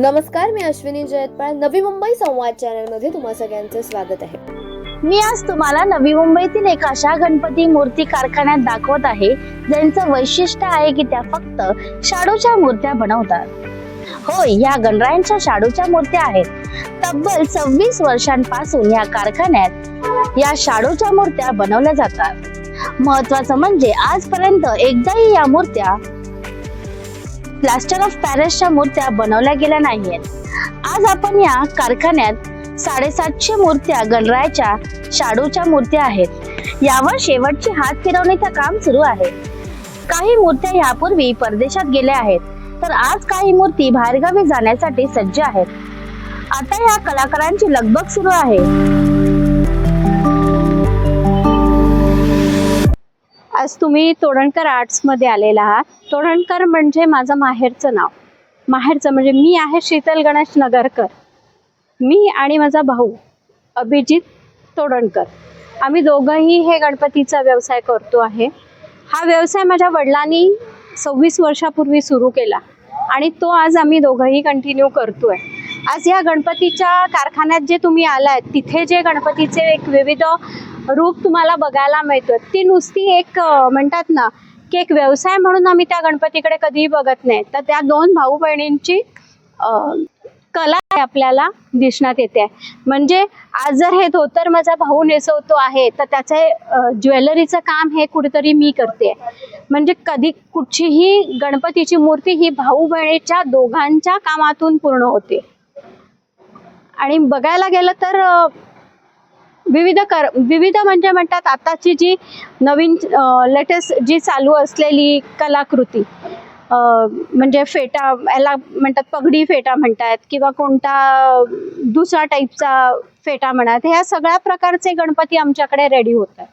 नमस्कार मी अश्विनी जयतपाळ. नवी मुंबई संवाद चॅनलमध्ये तुम्हा सगळ्यांचं स्वागत आहे. मी आज तुम्हाला नवी मुंबईतील एक अशा गणपती मूर्ती कारखान्यात दाखवत आहे ज्यांचं वैशिष्ट्य आहे की त्या फक्त शाडूच्या मूर्त्या बनवतात. होय या गणरायांच्या शाडूच्या मूर्त्या आहेत. तब्बल सव्वीस वर्षांपासून या कारखान्यात या शाडूच्या मूर्त्या बनवल्या जातात. महत्वाचं म्हणजे आजपर्यंत एकदाही या मूर्त्या प्लास्टर ऑफ पॅरिसच्या मूर्त्या बनवल्या गेल्या नाहीयेत. आज आपण या कारखान्यात साडेसातशे मूर्त्या गणरायाच्या शाडूच्या मूर्त्या आहेत. यावर शेवटची हात फिरवण्याचं काम सुरू आहे. काही मूर्त्या यापूर्वी परदेशात गेल्या आहेत तर आज काही मूर्ती बाहेरगावी जाण्यासाठी सज्ज आहेत. आता या कलाकारांची लगबग सुरू आहे. आज तुम्ही तोडणकर आर्ट्समध्ये आलेला आहात. तोडणकर म्हणजे माझं माहेरचं नाव. माहेरचं म्हणजे मी आहे शीतल गणेश नगरकर. मी आणि माझा भाऊ अभिजित तोडणकर. आम्ही दोघंही हे गणपतीचा व्यवसाय करतो आहे. हा व्यवसाय माझ्या वडिलांनी सव्वीस वर्षापूर्वी सुरू केला आणि तो आज आम्ही दोघंही कंटिन्यू करतोय. आज या गणपतीच्या कारखान्यात जे तुम्ही आलाय तिथे जे गणपतीचे एक विविध रूप तुम्हाला बघायला मिळतं ती नुसती एक म्हणतात ना की एक व्यवसाय म्हणून आम्ही त्या गणपतीकडे कधीही बघत नाही. तर त्या दोन भाऊ बहिणींची कला आपल्याला दिसण्यात येते. म्हणजे आज जर हे धोतर माझा भाऊ नेसवतो आहे तर त्याचे ज्वेलरीचं काम हे कुठेतरी मी करते. म्हणजे कधी कुठचीही गणपतीची मूर्ती ही भाऊ बहिणीच्या दोघांच्या कामातून पूर्ण होते. आणि बघायला गेलं तर विविध कर विविध म्हणजे म्हणतात आताची जी नवीन लेटेस्ट जी चालू असलेली कलाकृती म्हणजे फेटा याला म्हणतात पगडी फेटा म्हणतात किंवा कोणता दुसरा टाईपचा फेटा म्हणतात ह्या सगळ्या प्रकारचे गणपती आमच्याकडे रेडी होतात.